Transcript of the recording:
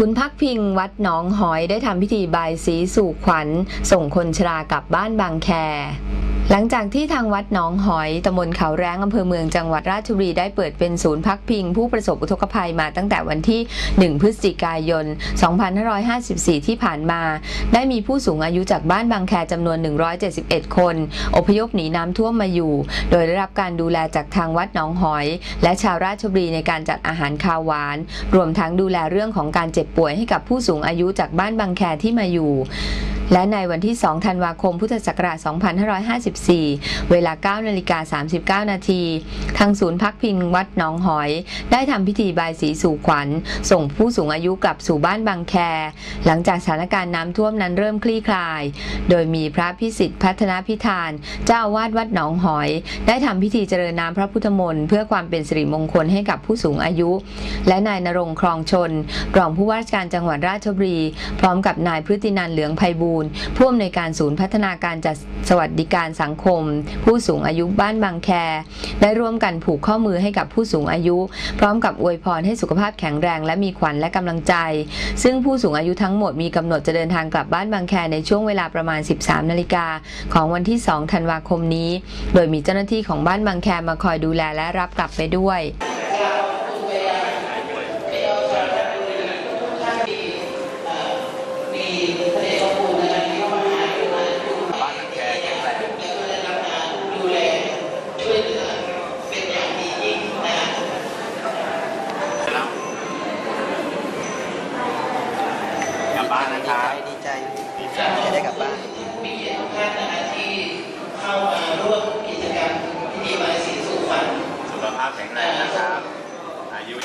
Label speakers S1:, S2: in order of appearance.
S1: ศูนย์พักพิงวัดหนองหอยได้ทำพิธีบายสีสู่ขวัญ ส่งคนชรากลับบ้านบางแค หลังจากที่ทางวัดหนองหอยตำบลเขาแร้งอำเภอเมืองจังหวัดราชบุรีได้เปิดเป็นศูนย์พักพิง ผู้ประสบอุทกภัยมาตั้งแต่วันที่ 1 พฤศจิกายน 2554 ที่ผ่านมา ได้มีผู้สูงอายุจากบ้านบางแคจำนวน 171 คน อพยพหนีน้ำท่วมมาอยู่ โดยได้รับการดูแลจากทางวัดหนองหอย และชาวราชบุรีในการจัดอาหารคาวหวาน รวมทั้งดูแลเรื่องของการเจ็บป่วยให้กับผู้สูงอายุจากบ้านบางแคที่มาอยู่ และในวันที่ 2 ธันวาคม พุทธศักราช 2554 เวลา 9 นาฬิกา 39 นาที ทางศูนย์พักพิงวัดหนองหอย ได้ทำพิธีบายสีสู่ขวัญ ส่งผู้สูงอายุกลับสู่บ้านบางแค หลังจากสถานการณ์น้ำท่วมนั้นเริ่มคลี่คลาย โดยมีพระพิสิทธิ์พัฒนาพิธาน เจ้าอาวาสวัดหนองหอย ได้ทำพิธีเจริญน้ำพระพุทธมนต์เพื่อความเป็นสิริมงคลให้กับผู้สูงอายุ และนายนรงครองชนรองผู้ว่าราชการจังหวัดราชบุรี พร้อมกับนายพฤตินันเหลืองไพบูลผู้อำนวยการศูนย์พัฒนาการจัดสวัสดิการสังคม ผู้สูงอายุบ้านบางแค ได้ร่วมกันผูกข้อมือให้กับผู้สูงอายุ พร้อมกับอวยพรให้สุขภาพแข็งแรงและมีขวัญและกำลังใจ ซึ่งผู้สูงอายุทั้งหมดมีกำหนดจะเดินทางกลับบ้านบางแคในช่วงเวลาประมาณ 13 นาฬิกาของวันที่ 2 ธันวาคมนี้ โดยมีเจ้าหน้าที่ของบ้านบางแคมาคอยดูแลและรับกลับไปด้วย
S2: บ้านแกแข็งแรงกลับบ้านนะครับ
S3: ดีใจดีใจที่ได้กลับบ้าน
S2: สุขภาพแข็งแรงนะครับ อายุ